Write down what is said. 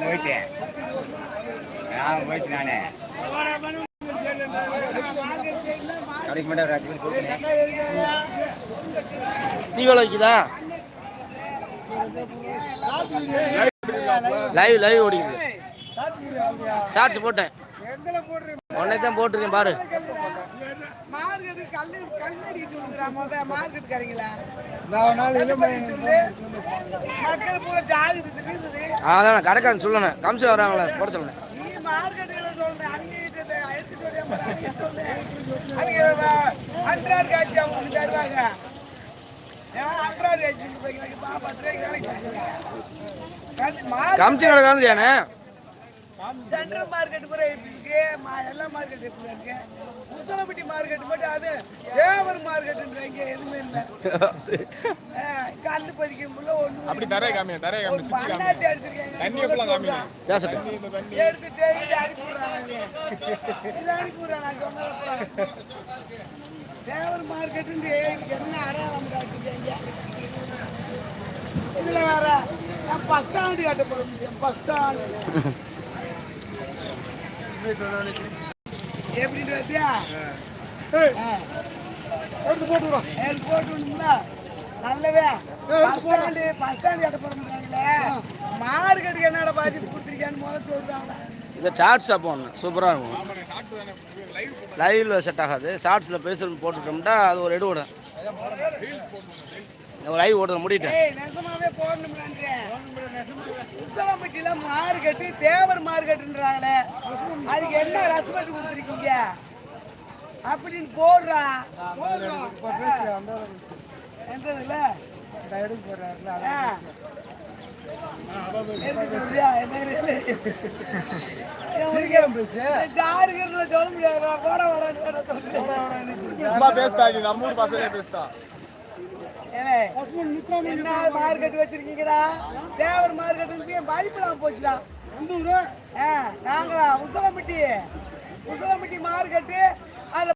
போயிட்டேன். போயிட்டு நானே. கடைக்கு மட்டும் ஒரு அஞ்சு மணி கூப்பிட்டேன் தீவளம் வைக்குதா? லைவ் லைவ் ஓடிக்குது. ஷார்ட்ஸ் போட்டேன். உடனே தான் போட்டிருக்கேன் பாரு. அதான் கடைக்காரன் சொல்லணும். கம்சி வராங்களே போட சொல்லுங்க. நீ மார்க்கெட்டுகளை சொல்ற அன்றாடு காட்சி அவங்க தருவாங்க அன்றாடு காட்சி சென்ட்ரல் மார்க்கெட் கூட எப்படி இருக்கு? மா- எல்லா மார்க்கெட் எப்படி இருக்கு? உசலப்பட்டி மார்க்கெட் மட்டும் அது தேவர் மார்க்கெட்டுன்றாங்க எதுவுமே இல்லை. கல்லு பதிக்க முடியல ஒண்ணு. அப்படி தரைய காமிங்க தரைய காமிங்க பண்ணாச்சி அடிச்சிருக்காங்க தண்ணி எப்பலாம் காமிங்க? பேசட்டும் எடுத்துட்டு இதை அனுப்பி விடுறாங்க இதை அனுப்பி விடுறாங்க நான் சொன்னது தேவர் மார்க்கெட்டு என்ன அடையாளம் காட்டுங்க இதுல வேற நான் பஸ் ஸ்டாண்டு கட்ட போற முடியும் பஸ் ஸ்டாண்டு எப்படின்னு பார்த்தியா எடுத்து போட்டுக்கிறோம் எடுத்து நல்லவே பஸ் ஸ்டாண்டு பஸ் ஸ்டாண்டு கட்ட என்னடா கொடுத்துருக்கான்னு முதல்ல சொல்றாங்க இந்த சூப்பராக இருக்கும் லைவில் செட் ஆகாது ஷார்ட்ஸில் பேசுறது போட்டுட்டோம்னா அது ஒரு எடு விடும் ஒரு லைவ் ஓடுறது முடிட்டேன் உசலம்பட்டியில மார்க்கெட்டு தேவர் மார்க்கெட்டுன்றாங்களே அதுக்கு என்ன ரசமட்டு கொடுத்துருக்கீங்க? அப்படின்னு போடுறா. இப்போ பேசி. அந்த என்றதுல பேசுதா நம்ம ஊர் பசங்களே பேசுதா மார்க்கெட் வச்சிருக்கீங்கடா. தேவர் மார்க்கெட் பயப்படாம போச்சுடா? நாங்களா உசலம்பட்டி. உசலம்பட்டி மார்க்கெட்டு.